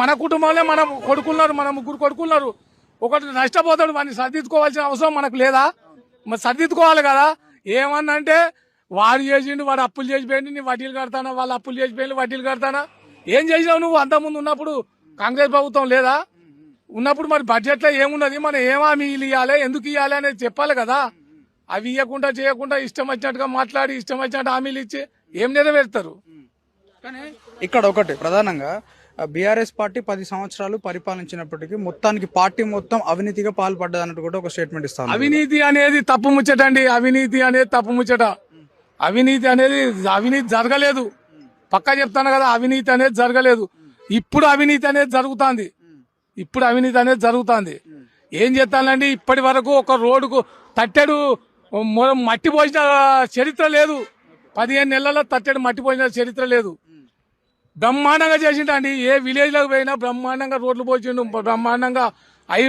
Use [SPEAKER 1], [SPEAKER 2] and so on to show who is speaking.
[SPEAKER 1] మన కుటుంబంలో మనం కొడుకున్నారు మన ముగ్గురు కొడుకున్నారు. ఒకటి నష్టపోతాడు వాడిని సర్దిద్దుకోవాల్సిన అవసరం మనకు లేదా? మరి సర్దిద్దుకోవాలి కదా. ఏమన్నా అంటే వాడు చేసిండు వాడు అప్పులు చేసిపోయింది నీ వడ్డీలు కడతానా వాళ్ళు అప్పులు చేసిపోయింది వడ్డీలు కడతానా? ఏం చేసినావు నువ్వు అంతకుముందు ఉన్నప్పుడు? కాంగ్రెస్ ప్రభుత్వం లేదా? ఉన్నప్పుడు మరి బడ్జెట్లో ఏమున్నది? మనం ఏం హామీలు ఇవ్వాలి ఎందుకు ఇవ్వాలి అనేది చెప్పాలి కదా. అవి ఇవ్వకుండా చేయకుండా ఇష్టం వచ్చినట్టుగా మాట్లాడి ఇష్టం వచ్చినట్టు హామీలు ఇచ్చి ఏం నెరవేరుతారు?
[SPEAKER 2] కానీ ఇక్కడ ఒకటి ప్రధానంగా బీఆర్ఎస్ పార్టీ పది సంవత్సరాలు పరిపాలించినప్పటికీ మొత్తానికి పార్టీ మొత్తం అవినీతిగా పాల్పడ్డది అన్నట్టు కూడా ఒక స్టేట్మెంట్ ఇస్తాను
[SPEAKER 1] అవినీతి అనేది తప్పు ముచ్చట అండి. అవినీతి అనేది తప్పు ముచ్చట. అవినీతి అనేది అవినీతి జరగలేదు. పక్కా చెప్తాను కదా అవినీతి అనేది జరగలేదు. ఇప్పుడు అవినీతి అనేది జరుగుతుంది. ఇప్పుడు అవినీతి అనేది జరుగుతుంది. ఏం చేస్తానండి? ఇప్పటి వరకు ఒక రోడ్డుకు తట్టెడు మట్టి పోసిన చరిత్ర లేదు. పదిహేను నెలల్లో తట్టెడు మట్టి పోసిన చరిత్ర లేదు. బ్రహ్మాండంగా చేసిండండి ఏ విలేజ్లోకి పోయినా బ్రహ్మాండంగా రోడ్లు పోసిండు బ్రహ్మాండంగా ఐ